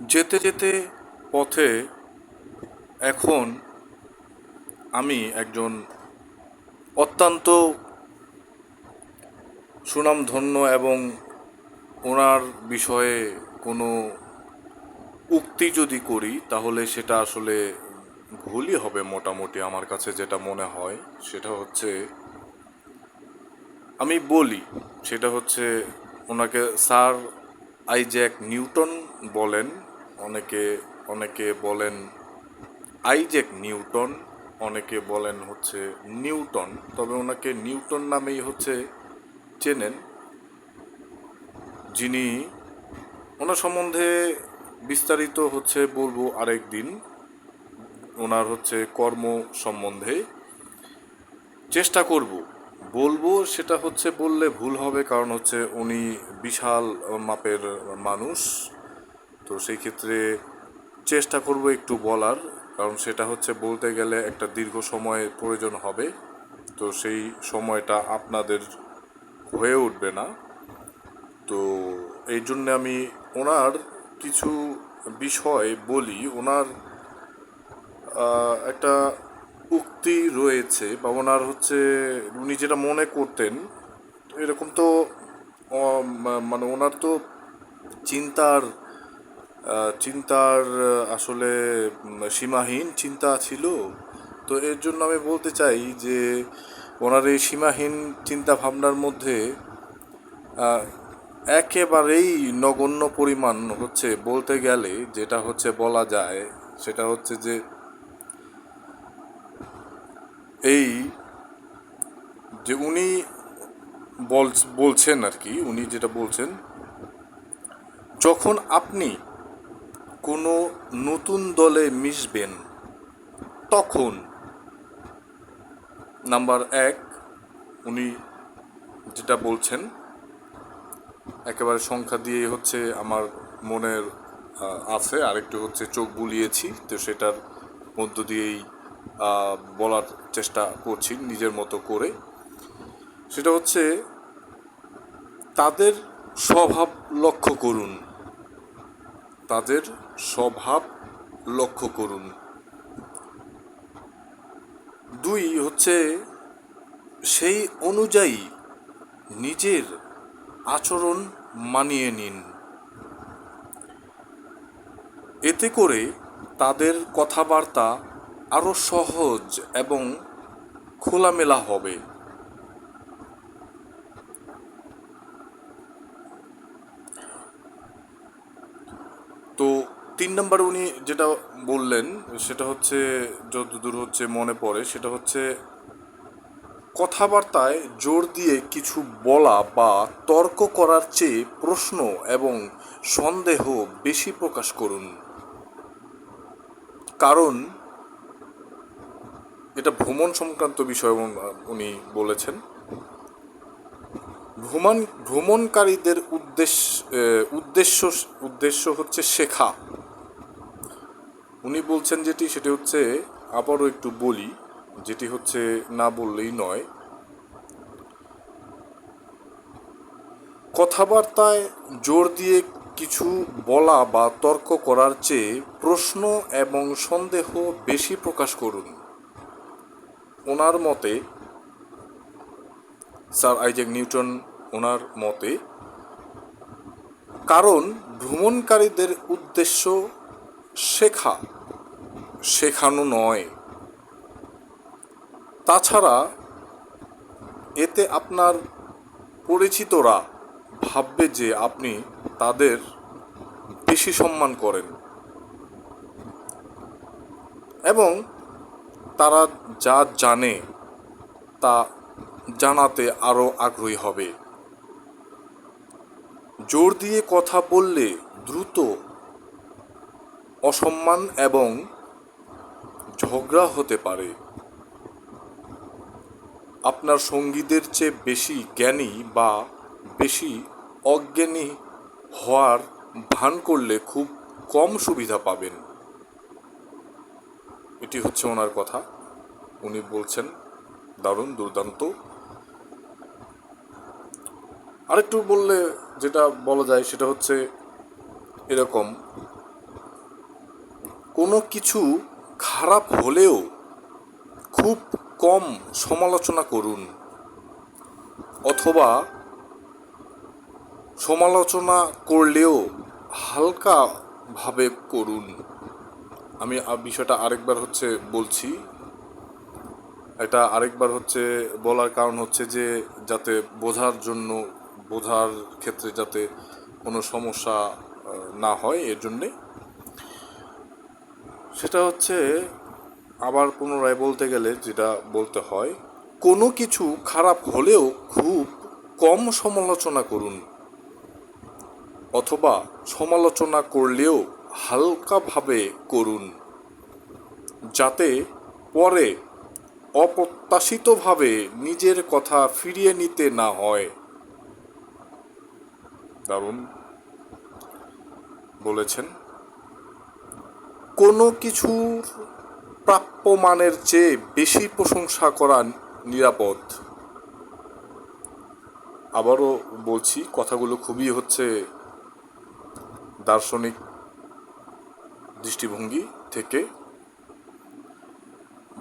যেতে যেতে পথে এখন আমি একজন অত্যন্ত সুনামধন্য এবং ওনার বিষয়ে কোনো উক্তি যদি করি, তাহলে সেটা আসলে ভুলই হবে মোটামুটি আমার কাছে যেটা মনে হয়। সেটা হচ্ছে, আমি বলি, সেটা হচ্ছে ওনাকে স্যার আইজ্যাক নিউটন বলেন, অনেকে অনেকে বলেন আইজ্যাক নিউটন, অনেকে বলেন হচ্ছে নিউটন। তবে ওনাকে নিউটন নামেই হচ্ছে চেনেন, যিনি ওনার সম্বন্ধে বিস্তারিত হচ্ছে বলব আরেক দিন। ওনার হচ্ছে কর্ম সম্বন্ধে চেষ্টা করব। বলব সেটা হচ্ছে বললে ভুল হবে, কারণ হচ্ছে উনি বিশাল মাপের মানুষ। তো সেই ক্ষেত্রে চেষ্টা করব একটু বলার, কারণ সেটা হচ্ছে বলতে গেলে একটা দীর্ঘ সময় প্রয়োজন হবে। তো সেই সময়টা আপনাদের হয়ে উঠবে না। তো এই জন্য আমি ওনার কিছু বিষয় বলি। ওনার একটা উক্তি রয়েছে বা ওনার হচ্ছে, উনি যেটা মনে করতেন, এরকম তো মানে ওনার তো চিন্তার চিন্তার, আসলে সীমাহীন চিন্তা ছিল। তো এর জন্য আমি বলতে চাই যে, ওনার এই সীমাহীন চিন্তা ভাবনার মধ্যে একেবারেই নগণ্য পরিমাণ হচ্ছে বলতে গেলে যেটা হচ্ছে বলা যায়, সেটা হচ্ছে যে এই যে উনি বল বলছেন আর কি, উনি যেটা বলছেন, যখন আপনি কোনো নতুন দলে মিশবেন, তখন নাম্বার এক, উনি যেটা বলছেন, একেবারে সংখ্যা দিয়ে হচ্ছে আমার মনের আছে, আরেকটু হচ্ছে চোখ বুলিয়েছি, তো সেটার মধ্য দিয়েই বলার চেষ্টা করছি নিজের মতো করে। সেটা হচ্ছে তাদের স্বভাব লক্ষ্য করুন। তাদের স্বভাব লক্ষ্য করুন। দুই হচ্ছে সেই অনুযায়ী নিজের আচরণ মানিয়ে নিন। এতে করে তাদের কথাবার্তা আরও সহজ এবং খোলামেলা হবে। তো তিন নম্বর উনি যেটা বললেন, সেটা হচ্ছে যতদূর হচ্ছে মনে পড়ে, সেটা হচ্ছে কথাবার্তায় জোর দিয়ে কিছু বলা বা তর্ক করার চেয়ে প্রশ্ন এবং সন্দেহ বেশি প্রকাশ করুন। কারণ এটা ভ্রমণ সংক্রান্ত বিষয় উনি বলেছেন। ভ্রমণ, ভ্রমণকারীদের উদ্দেশ্য উদ্দেশ্য উদ্দেশ্য হচ্ছে শেখা। উনি বলছেন যেটি, সেটি হচ্ছে, আবারও একটু বলি, যেটি হচ্ছে না বললেই নয়। কথাবার্তায় জোর দিয়ে কিছু বলা বা তর্ক করার চেয়ে প্রশ্ন এবং সন্দেহ বেশি প্রকাশ করুন। ওনার মতে, স্যার আইজ্যাক নিউটন ওনার মতে, কারণ ভ্রমণকারীদের উদ্দেশ্য শেখা, শেখানো নয়। তাছাড়া এতে আপনার পরিচিতরা ভাববে যে আপনি তাদের বেশি সম্মান করেন। এবং তারা যা জানে তা জানাতে আরও আগ্রহী হবে। জোর দিয়ে কথা বললে দ্রুত অসম্মান এবং ঝগড়া হতে পারে। আপনার সঙ্গীদের চেয়ে বেশি জ্ঞানী বা বেশি অজ্ঞানী হওয়ার ভান করলে খুব কম সুবিধা পাবেন। এটি হচ্ছে ওনার কথা। উনি বলছেন, দারুণ দুর্দান্ত। আরেকটু বললে যেটা বলা যায় সেটা হচ্ছে এরকম, কোনো কিছু খারাপ হলেও খুব কম সমালোচনা করুন, অথবা সমালোচনা করলেও হালকাভাবে করুন। আমি বিষয়টা আরেকবার হচ্ছে বলছি। এটা আরেকবার হচ্ছে বলার কারণ হচ্ছে যে, যাতে বোঝার জন্য, বোঝার ক্ষেত্রে যাতে কোনো সমস্যা না হয় এর জন্যে। সেটা হচ্ছে, আবার পুনরায় বলতে গেলে যেটা বলতে হয়, কোনো কিছু খারাপ হলেও খুব কম সমালোচনা করুন। অথবা সমালোচনা করলেও হালকাভাবে করুন, যাতে পরে অপ্রত্যাশিতভাবে নিজের কথা ফিরিয়ে নিতে না হয়। দারুণ। বলেছেন, কোনো কিছুর প্রাপ্য মানের চেয়ে বেশি প্রশংসা করা নিরাপদ। আবারও বলছি, কথাগুলো খুবই হচ্ছে দার্শনিক দৃষ্টিভঙ্গি থেকে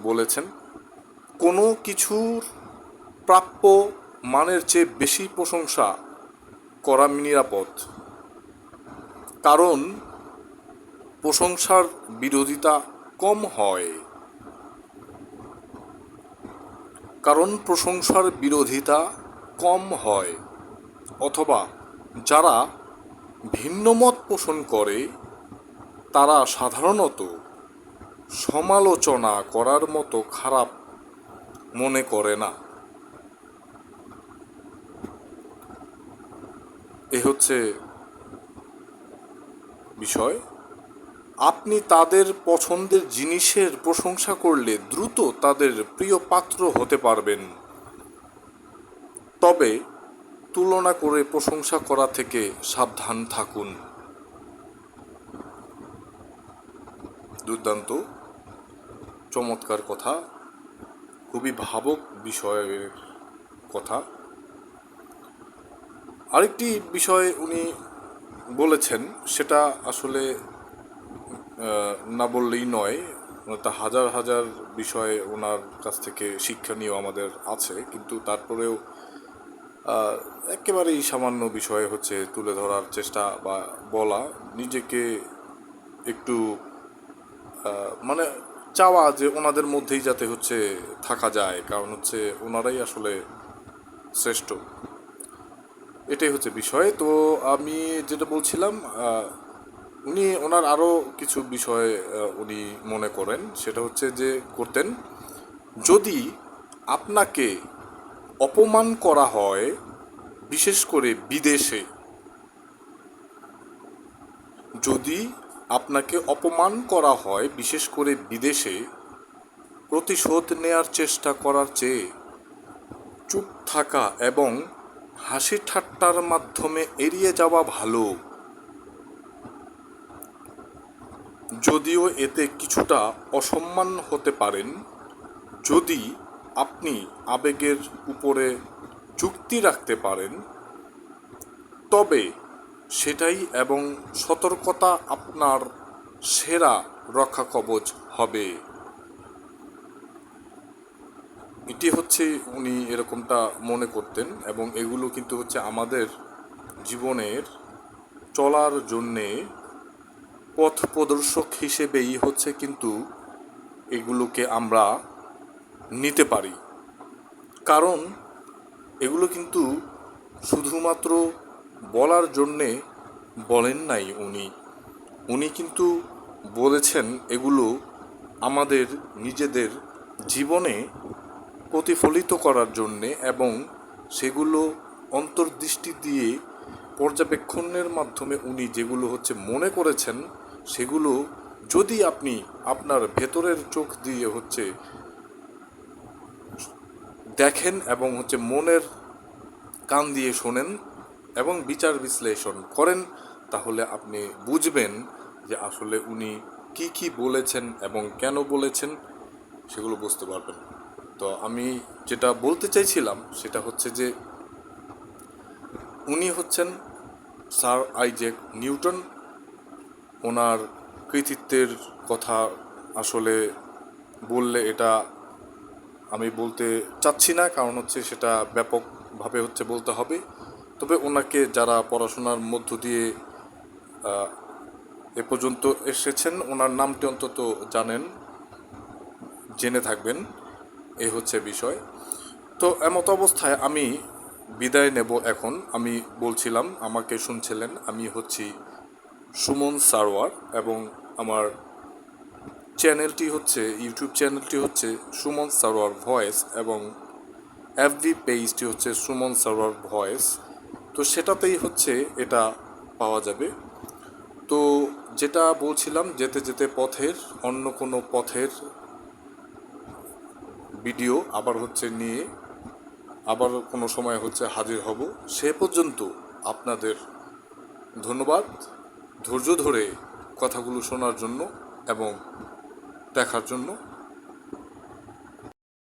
বলেছেন, কোনো কিছুর প্রাপ্য মানের চেয়ে বেশি প্রশংসা করা নিরাপদ। কারণ প্রশংসার বিরোধিতা কম হয়। কারণ প্রশংসার বিরোধিতা কম হয়। অথবা যারা ভিন্নমত পোষণ করে তারা সাধারণত সমালোচনা করার মতো খারাপ মনে করে না। এ হচ্ছে বিষয়। আপনি তাদের পছন্দের জিনিসের প্রশংসা করলে দ্রুত তাদের প্রিয় পাত্র হতে পারবেন। তবে তুলনা করে প্রশংসা করা থেকে সাবধান থাকুন। দুর্দান্ত, চমৎকার কথা, খুবই ভাবক বিষয়ের কথা। আরেকটি বিষয় উনি বলেছেন, সেটা আসলে না বললেই নয় তা হাজার হাজার বিষয়ে ওনার কাছ থেকে শিক্ষণীয় আমাদের আছে, কিন্তু তারপরেও একেবারেই সামান্য বিষয় হচ্ছে তুলে ধরার চেষ্টা বা বলা, নিজেকে একটু মানে চাওয়া যে ওনাদের মধ্যেই যাতে হচ্ছে থাকা যায়, কারণ হচ্ছে ওনারাই আসলে শ্রেষ্ঠ। এটাই হচ্ছে বিষয়। তো আমি যেটা বলছিলাম উনি, ওনার আরও কিছু বিষয় উনি মনে করেন। সেটা হচ্ছে যে করতেন, যদি আপনাকে অপমান করা হয়, বিশেষ করে বিদেশে, যদি আপনাকে অপমান করা হয়, বিশেষ করে বিদেশে, প্রতিশোধ নেয়ার চেষ্টা করার চেয়ে। চুপ থাকা এবং হাসি ঠাট্টার মাধ্যমে এড়িয়ে যাওয়া ভালো। যদিও এতে কিছুটা অসম্মান হতে পারেন, যদি আপনি আবেগের উপরে যুক্তি রাখতে পারেন। তবে সেটাই এবং সতর্কতা আপনার সেরা রক্ষা কবচ হবে। এটি হচ্ছে উনি এরকমটা মনে করতেন এবং এগুলো কিন্তু হচ্ছে আমাদের জীবনের চলার জন্যে পথ প্রদর্শক হিসেবেই হচ্ছে কিন্তু এগুলোকে আমরা নিতে পারি। কারণ এগুলো কিন্তু শুধুমাত্র বলার জন্যে বলেন নাই উনি। উনি কিন্তু বলেছেন এগুলো আমাদের নিজেদের জীবনে প্রতিফলিত করার জন্যে এবং সেগুলো অন্তর্দৃষ্টি দিয়ে পর্যবেক্ষণের মাধ্যমে উনি যেগুলো হচ্ছে মনে করেছেন, সেগুলো যদি আপনি আপনার ভেতরের চোখ দিয়ে হচ্ছে দেখেন এবং হচ্ছে মনের কান দিয়ে শোনেন এবং বিচার বিশ্লেষণ করেন, তাহলে আপনি বুঝবেন যে আসলে উনি কি কি বলেছেন এবং কেন বলেছেন, সেগুলো বুঝতে পারবেন। তো আমি যেটা বলতে চাইছিলাম, সেটা হচ্ছে যে উনি হচ্ছেন স্যার আইজেক নিউটন। ওনার কৃতিত্বের কথা আসলে বললে এটা আমি বলতে চাচ্ছি না, কারণ হচ্ছে সেটা ব্যাপকভাবে হচ্ছে বলতে হবে। তবে ওনাকে যারা পড়াশোনার মধ্য দিয়ে এ পর্যন্ত এসেছেন, ওনার নামটি অন্তত জানেন, জেনে থাকবেন এই হচ্ছে বিষয়। তো এমত অবস্থায় আমি বিদায় নেব এখন। আমি বলছিলাম, আমাকে শুনছিলেন, আমি হচ্ছি সুমন সারোয়ার এবং আমার চ্যানেলটি হচ্ছে, ইউটিউব চ্যানেলটি হচ্ছে সুমন সারোয়ার ভয়েস এবং এফবি পেজটি হচ্ছে সুমন সারোয়ার ভয়েস। তো সেটাতেই হচ্ছে এটা পাওয়া যাবে। তো যেটা বলছিলাম, যেতে যেতে পথের, অন্য কোনো পথের ভিডিও আবার হচ্ছে নিয়ে আবার কোনো সময় হচ্ছে হাজির হব। সে পর্যন্ত আপনাদের ধন্যবাদ। ধৈর্য ধরে কথাগুলো শোনার জন্য এবং দেখার জন্য